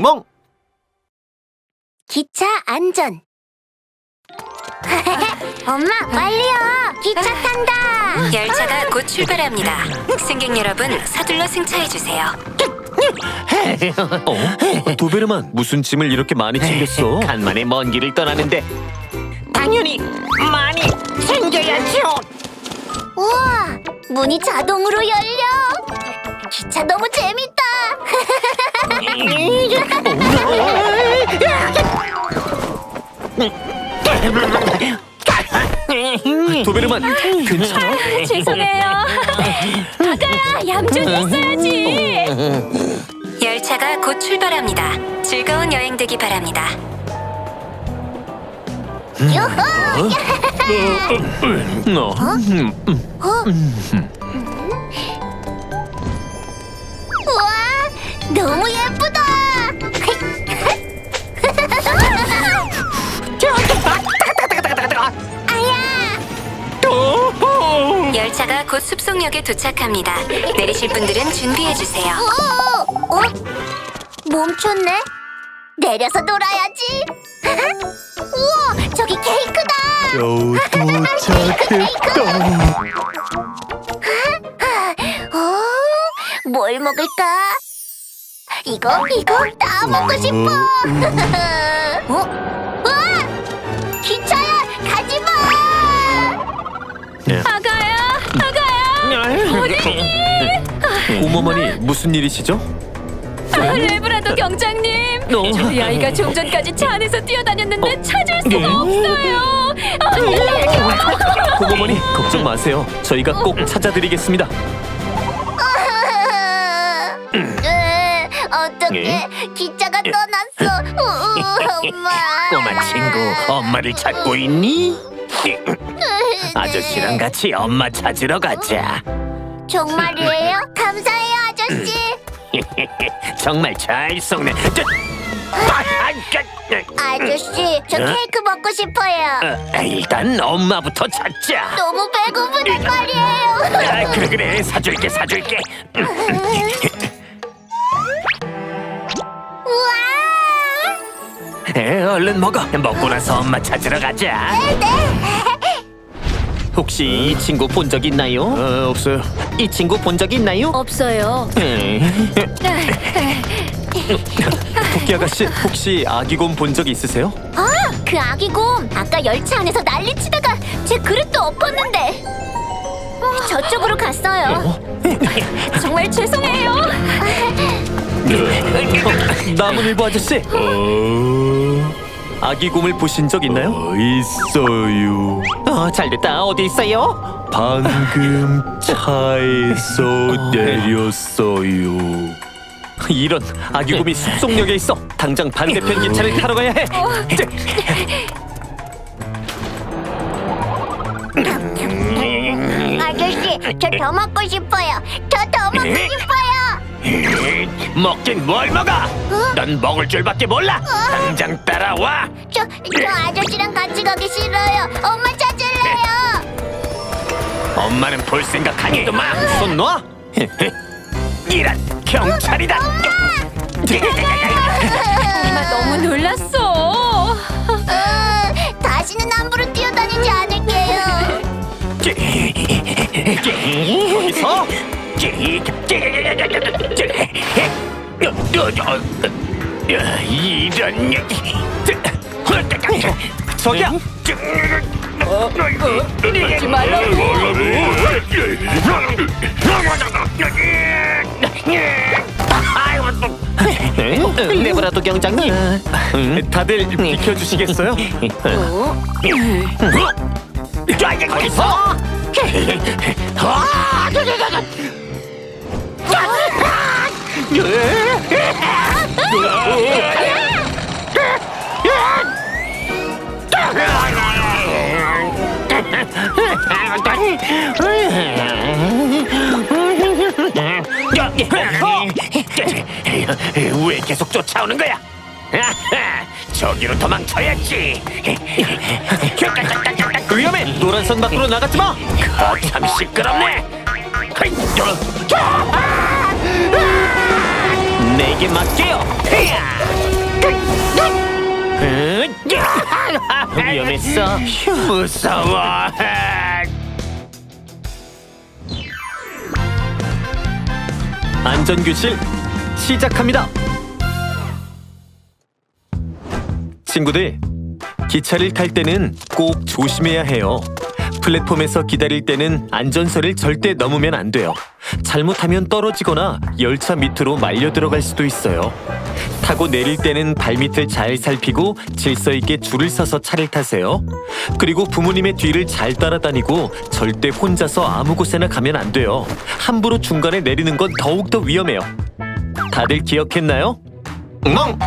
멍! 기차 안전. 엄마, 빨리요. 기차 탄다. 열차가 곧 출발합니다. 승객 여러분 서둘러 승차해 주세요. 어? 도베르만 무슨 짐을 이렇게 많이 챙겼어? 간만에 먼 길을 떠나는데 당연히 많이 챙겨야죠. 우와, 문이 자동으로 열려. 기차 너무 재밌다. 도베르만 괜찮아? 죄송해요. 아가야 얌전히 있어야지. 열차가 곧 출발합니다. 즐거운 여행 되기 바랍니다. 유후! 어? 우와, 너무 예쁘 열차가 곧 숲속역에 도착합니다. 내리실 분들은 준비해 주세요. 오, 어? 멈췄네. 내려서 놀아야지. 우와, 저기 케이크다. 겨우 도착했다. 어? 뭘 먹을까? 이거 이거 다 먹고 싶어. 어? 아가야. 고모머니 무슨 일이시죠? 아, 레브라도 경장님. 저희 아이가 좀 전까지 차 안에서 뛰어다녔는데 찾을 수가 없어요. 아, 연락요. 고모머니 걱정 마세요. 저희가 꼭 찾아드리겠습니다. 으, 어떡해 기차가 떠났어 우, 엄마 꼬마 친구 엄마를 찾고 있니? 아저씨랑 같이 엄마 찾으러 가자. 정말이에요? 감사해요 아저씨 정말 잘 속네. 저, 아, 아, 아, 아저씨 저 어? 케이크 먹고 싶어요 어, 일단 엄마부터 찾자. 너무 배고프단 말이에요 아, 그래 그래 사줄게 사줄게. 우와 에, 얼른 먹어. 먹고 나서 엄마 찾으러 가자. 혹시 이 친구 본 적 있나요? 어, 없어요. 이 친구 본 적 있나요? 없어요. 토끼 아가씨 혹시 아기곰 본 적 있으세요? 그 아기곰 아까 열차 안에서 난리치다가 제 그릇도 엎었는데 저쪽으로 갔어요 정말 죄송해요. 나무늘보 아저씨. 아기 곰을 보신 적 있나요? 있어요. 어, 잘됐다. 어디 있어요? 방금 차에서 내렸어요. 이런 아기 곰이 숲속역에 있어. 당장 반대편 기차를 타러 가야 해. 아저씨 저 더 먹고 싶어요 저 더 먹고 싶어요 먹긴 뭘 먹어? 넌 먹을 줄밖에 몰라. 당장 따라와. 저, 저 아저씨랑 같이 가기 싫어요. 엄마 찾을래요. 엄마는 볼 생각하니 도 마. 손 놔. 이란 경찰이다. 엄마 너무 놀랐어. 으, 다시는 함부로 뛰어다니지 않을게요. 거기서 이런 저기야. 그러지 레브라도 경장님. 다들 비켜주시겠어요? 거기서 왜 계속 쫓아오는 거야? 아하, 저기로 도망쳐야지. 위험해. 노란 선 밖으로 나가지 마. 어, 참 시끄럽네. 내게 맡겨요. 위험했어. 무서워. 안전교실 시작합니다. 친구들, 기차를 탈 때는 꼭 조심해야 해요. 플랫폼에서 기다릴 때는 안전선을 절대 넘으면 안 돼요. 잘못하면 떨어지거나 열차 밑으로 말려 들어갈 수도 있어요. 타고 내릴 때는 발밑을 잘 살피고 질서 있게 줄을 서서 차를 타세요. 그리고 부모님의 뒤를 잘 따라다니고 절대 혼자서 아무 곳에나 가면 안 돼요. 함부로 중간에 내리는 건 더욱더 위험해요. 다들 기억했나요? 멍.